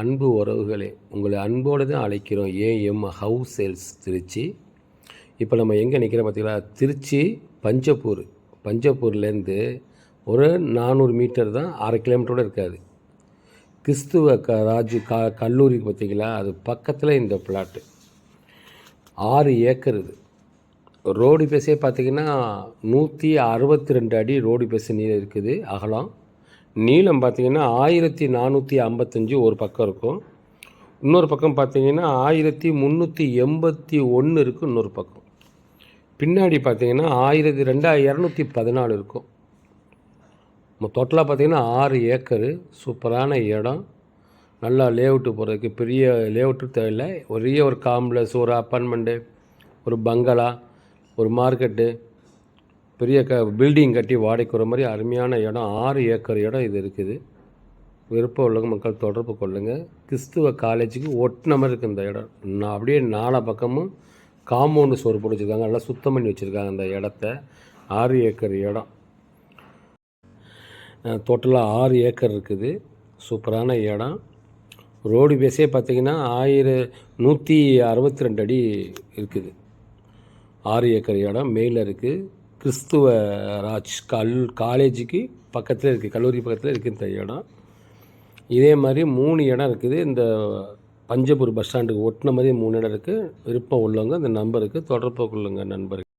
அன்பு உறவுகளே உங்களை அன்போடு தான் அழைக்கிறோம். AM house sales Trichy. இப்போ நம்ம எங்கே நிற்கிறோம் பார்த்தீங்களா? திருச்சி பஞ்சப்பூர். பஞ்சப்பூர்லேருந்து ஒரு நானூறு மீட்டர் தான் அரை கிலோமீட்டரோட இருக்காது. கிறிஸ்துவ க ராஜு க கல்லூரிக்கு பார்த்தீங்களா? அது பக்கத்தில் இந்த பிளாட்டு. ஆறு ஏக்கர் இது. ரோடு பேஸே பார்த்தீங்கன்னா நூற்றி அறுபத்தி ரெண்டு அடி ரோடு பேஸ் நீர் இருக்குது. அகலம் நீளம் பார்த்தீங்கன்னா ஆயிரத்தி நானூற்றி ஐம்பத்தஞ்சு ஒரு பக்கம் இருக்கும். இன்னொரு பக்கம் பார்த்தீங்கன்னா ஆயிரத்தி முந்நூற்றி எண்பத்தி ஒன்று இருக்கும் இன்னொரு பக்கம். பின்னாடி பார்த்திங்கன்னா ஆயிரத்தி ரெண்டா இரநூத்தி பதினாலு இருக்கும். டோட்டலாக பார்த்திங்கன்னா ஆறு ஏக்கரு சூப்பரான இடம். நல்லா லேஅவுட்டு போகிறதுக்கு பெரிய லேஅவுட்டு தேவையில்லை. ஒரே ஒரு காம்ப்ளெக்ஸ் ஒரு அப்பார்ட்மெண்ட்டு ஒரு பங்களா ஒரு மார்க்கெட்டு பெரிய க பில்டிங் கட்டி வாடகைக்கு மாதிரி அருமையான இடம். ஆறு ஏக்கர் இடம் இது இருக்குது. விருப்பம் உள்ளவங்க மக்கள் தொடர்பு கொள்ளுங்கள் கிறிஸ்துவ காலேஜுக்கு ஒட்டின மாதிரி இருக்குது இந்த இடம். நான் அப்படியே நாலா பக்கமும் காம்பவுண்டு சோறு போட்டு வச்சுருக்காங்க. நல்லா சுத்தம் பண்ணி வச்சுருக்காங்க அந்த இடத்த. ஆறு ஏக்கர் இடம். டோட்டலாக ஆறு ஏக்கர் இருக்குது. சூப்பரான இடம். ரோடு பேஸே பார்த்திங்கன்னா ஆயிரம் நூற்றி அறுபத்தி ரெண்டு அடி இருக்குது. ஆறு ஏக்கர் இடம். மேலே இருக்குது கிறிஸ்துவ ராஜ் கல் காலேஜுக்கு பக்கத்தில் இருக்குது கல்லூரி பக்கத்தில் இருக்குது இந்த இடம். இதே மாதிரி மூணு இடம் இருக்குது. இந்த பஞ்சபூர் பஸ் ஸ்டாண்டுக்கு ஒட்டின மாதிரி மூணு இடம் இருக்குது விருப்பம் உள்ளவங்க இந்த நம்பருக்கு தொடர்பு கொள்ளுங்கள் நண்பர்கள்.